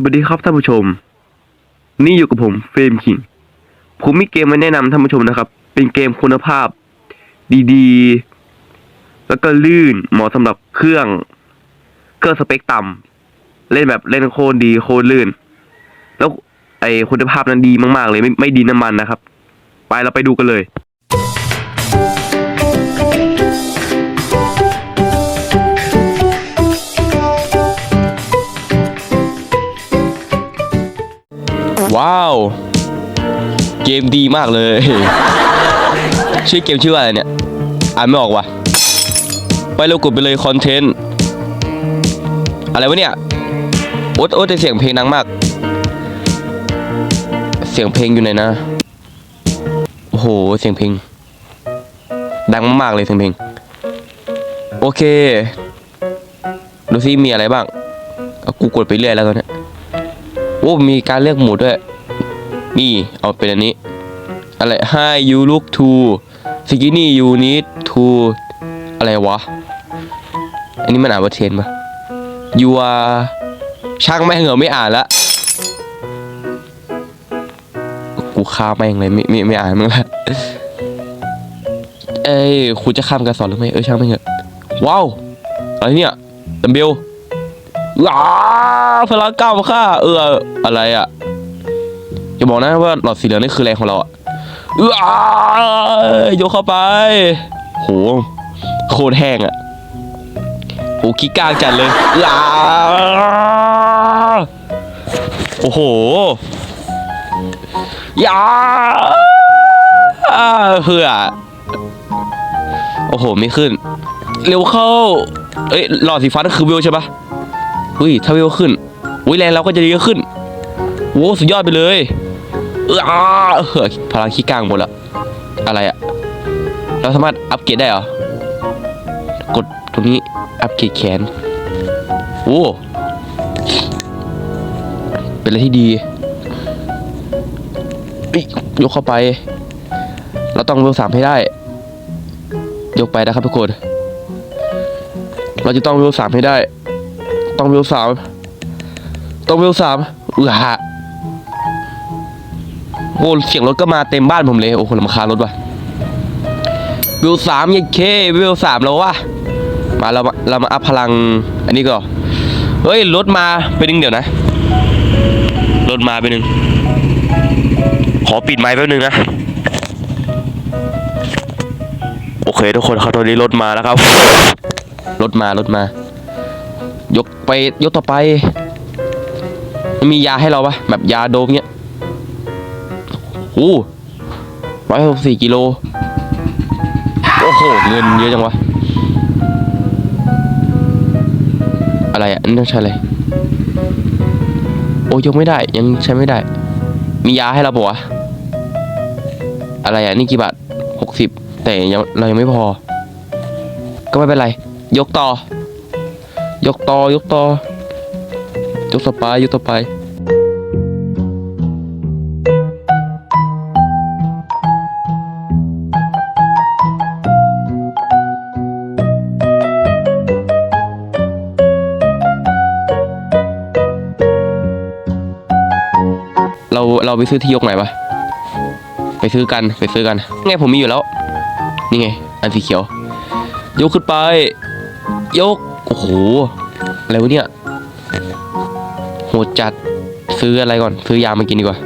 สวัสดีครับท่านผู้ชม นี่อยู่กับผมเฟรมคิงผมมีเกมมาแนะนำท่านผู้ชมนะครับ เป็นเกมคุณภาพ ดีๆ แล้วก็ลื่นเหมาะสำหรับเครื่อง เครื่องสเปคต่ำเล่นแบบเล่นโคตรดีโคตรลื่น แล้วไอคุณภาพนั้นดีมากๆเลยไม่ไม่ดีน้ำมันนะครับ ไปเราไปดูกันเลย ว้าว เกมดีมากเลย ชื่อเกมชื่อว่าอะไรเนี่ย อ่านไม่ออกว่ะ ไปเรากดไปเลยคอนเทนต์อะไรวะเนี่ยโอ๊ตโอ๊ตแต่เสียงเพลงดังมาก เสียงเพลงอยู่ไหนนะ โอ้โห เสียงเพลง ดังมากๆเลยเสียงเพลง โอเค ดูซิมีอะไรบ้าง กูกดไปเรื่อยแล้วตอนเนี้ยโอ้ มีการเลือกหมูด้วย นี่เอาเป็นอันนี้ อะไร Hi you look too skinny you need to อะไรวะ อันนี้มันอ่านว่าเทนปะ you are ช่างแม่งเหรอไม่อ่านละ กูข้ามแม่งเลยไม่ไม่ไม่อ่านมึงละเอ้ยครูจะข้ามการสอนหรือไม่เออช่างแม่งเหอะว้าวอะไรเนี่ยดัมเบลว้าพลังเก้ามาค่าเอออะไรอะ อย่าบอกนะว่าหลอดสีเหลืองนี่คือแรงของเราอะว้ายกเข้าไป โห โคตรแห้งอะโหขี้กลางจัดเลยว้าโอ้โหยาเพื่อโอ้โห ไม่ขึ้น เร็วเข้า เอ้ย หลอดสีฟ้านั่นคือวิวใช่ปะเฮ้ย ถ้าเวขึ้นอุ้ยแรงเราก็จะดีขึ้นโว้สุดยอดไปเลย อออาเออพลังขี้กลางหมดละอะไรอะเราสามารถอัปเกรดได้เหรอกดตรงนี้อัปเกรดแขนโอ้เป็นอะไรที่ดีอยกเข้าไป เราต้องเวลสามให้ได้ ยกไปนะครับทุกคน เราจะต้องเวลสามให้ได้ ต้องวิวสามต้องวิวสามอือฮะ โอ้เสียงรถก็มาเต็มบ้านผมเลยโอ้โหลำคารถว่ะวิวสามยังเควิวสามแล้ววะมาเรามาเรามาอัพพลังอันนี้ก็เฮ้ยรถมาไปหนึ่งเดี๋ยวนะรถมาไปหนึ่งขอปิดไมค์แป๊บนึงนะโอเค ทุกคนครับตอนนี้รถมาแล้วครับรถมารถมา ยกไปยกต่อไป มียาให้เราปะแบบยาโดมเงี้ย อ้ร้อยหกสี่กิโล โอ้โห เงินเยอะจังวะ อะไรอะนี่ต้องใช้อะไร โอ้ยกไม่ได้ ยังใช้ไม่ได้ มียาให้เราปะวะ อะไรอะ นี่กี่บาทหกสิบแต่ยังเรายังไม่พอ ก็ไม่เป็นไร ยกต่อ ยกต่อ ยกต่อ ยกต่อไป ยกต่อไป เราเราไปซื้อที่ยกไหนปะไปซื้อกันไปซื้อกันไงผมมีอยู่แล้ว นี่ไง อันสีเขียว ยกขึ้นไป ยก โอ้โหอะไรวะเนี่ยโหดจัดซื้ออะไรก่อน ซื้อยามากินดีกว่า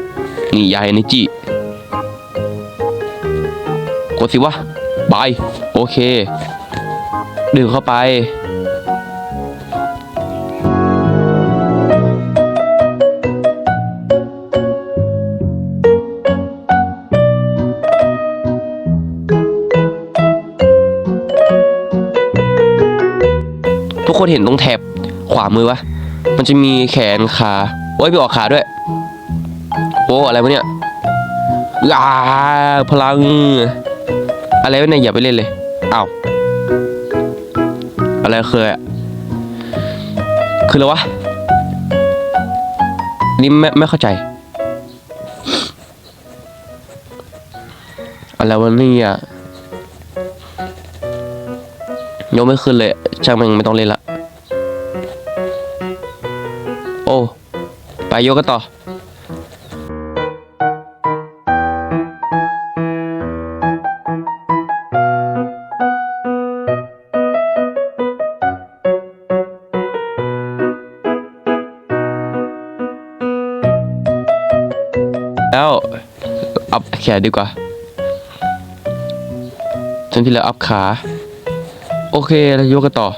นี่ยาเอเนจีกดสิวะบายโอเค ดื่มเข้าไป ทุกคนเห็นตรงแถบขวามือปะมันจะมีแขนขาโอ้ยมีออกขาด้วยโอ้อะไรวะเนี่ยอาพลัง อะไรวะเนี่ยอย่าไปเล่นเลยอ้าวอะไรเคือะคืออะไรวะนี่ไม่ไม่เข้าใจ อะไรวะเนี่ยยกไม่ขึ้นเลยช่างมันไม่ต้องเล่นละ ไปยกกันต่อแล้วอัพแขนดีกว่าจนที่แล้วอัพขา โอเค แล้วยกกันต่อ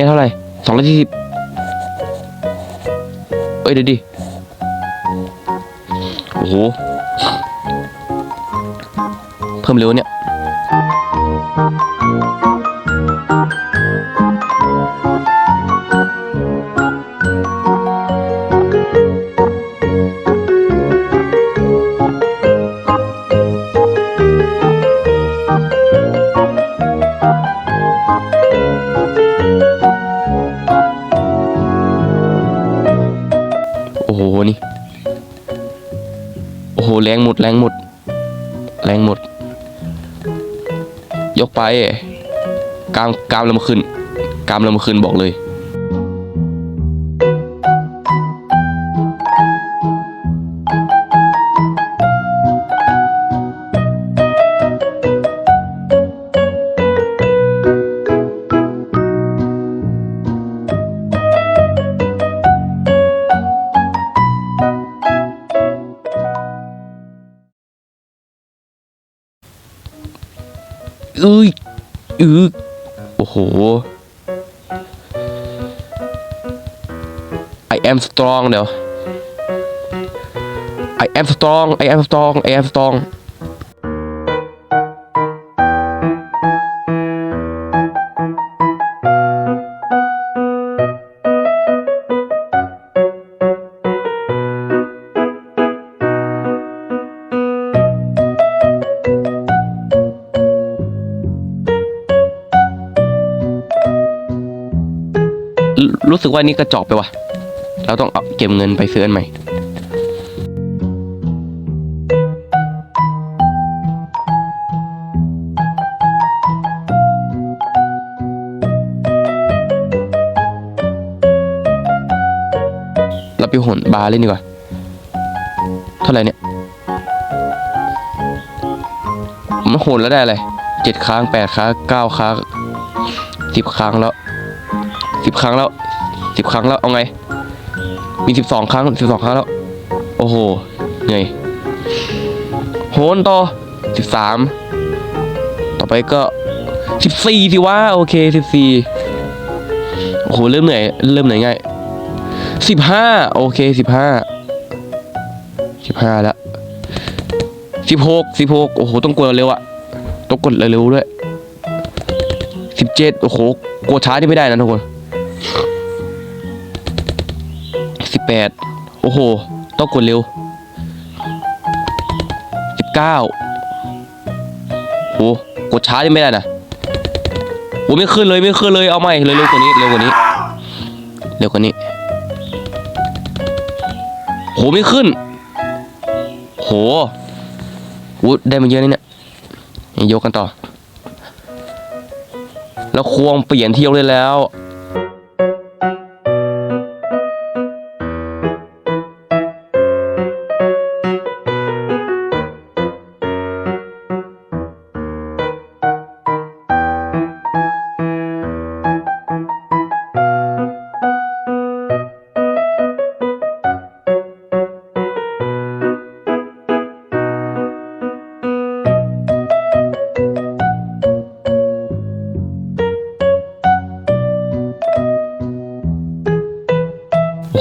เอเท่าไหร่สองร้อยสี่สิบเอ้ยเดี๋ยวดิ โอ้โห เพิ่มเร็วเนี่ย อ้โหแรงหมดแรงหมด แรงหมด ยกไปกล้ามกามเรามาขึ้น กามเรามาขึ้นบอกเลย อ้ยอือโอ้โห I am strong เดี๋ยว I am strong I am strong I am strong กว่านี่กระจอกไปวะเราต้องเอาเก็บเงินไปซื้ออันใหม่เราไปหนบาร์เล่นดีกว่า เท่าไหร่เนี่ยมันโหนแล้วได้อะไรเจ็ดครั้งแปดครั้งเก้าครั้งสิบครั้งแล้วสิบครั้งแล้ว สิบครั้งแล้ว เอาไง มีสิบสองครั้งสิบสองครั้งแล้ว โอ้โหเหนื่อยโหนต่อสิบสามต่อไปก็สิบสี่สิว่าโอเคสิบสี่โอ้โหเริ่มเหนื่อยเริ่มเหนื่อยง่ายสิบห้าโอเคสิบห้าสิบห้าแล้วสิบหกสิบหกโอ้โหต้องกดเร็วอะต้องกดเร็วด้วยสิบเจ็ดโอ้โหกดช้านี่ไม่ได้นะทุกคน แปดโอ้โห ต้องกดเร็วสิบเก้าโอ้กดช้านี่ไม่ได้นะโอ้ไม่ขึ้นเลยไม่ขึ้นเลยเอาใหม่เร็วๆกว่านี้เร็วกว่านี้เร็วกว่านี้โหไม่ขึ้น โหโหได้มาเยอะนี่เนี่ยยังยกกันต่อ แล้วควงเปลี่ยนที่ยกได้แล้ว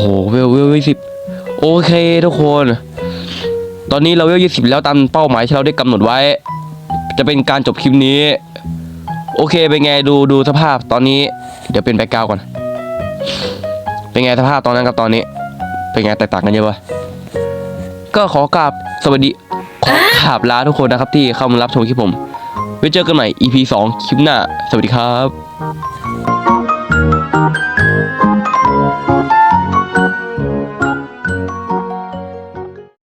อ้โหเวลเวลยี่สิบโอเคทุกคน ตอนนี้เราเวลยี่สิบแล้วตามเป้าหมายที่เราได้กำหนดไว้ จะเป็นการจบคลิปนี้ โอเคเป็นไงดูดูสภาพตอนนี้ เดี๋ยวเป็นแบ็กกราวก่อน เป็นไงสภาพตอนนั้นกับตอนนี้ เป็นไงแตกต่างกันเยอะปะก็ขอกราบสวัสดีขอกราบลาทุกคนนะครับที่เข้ามารับชมคลิปผมไว้เจอกันใหม่ EP 2 คลิปหน้า สวัสดีครับ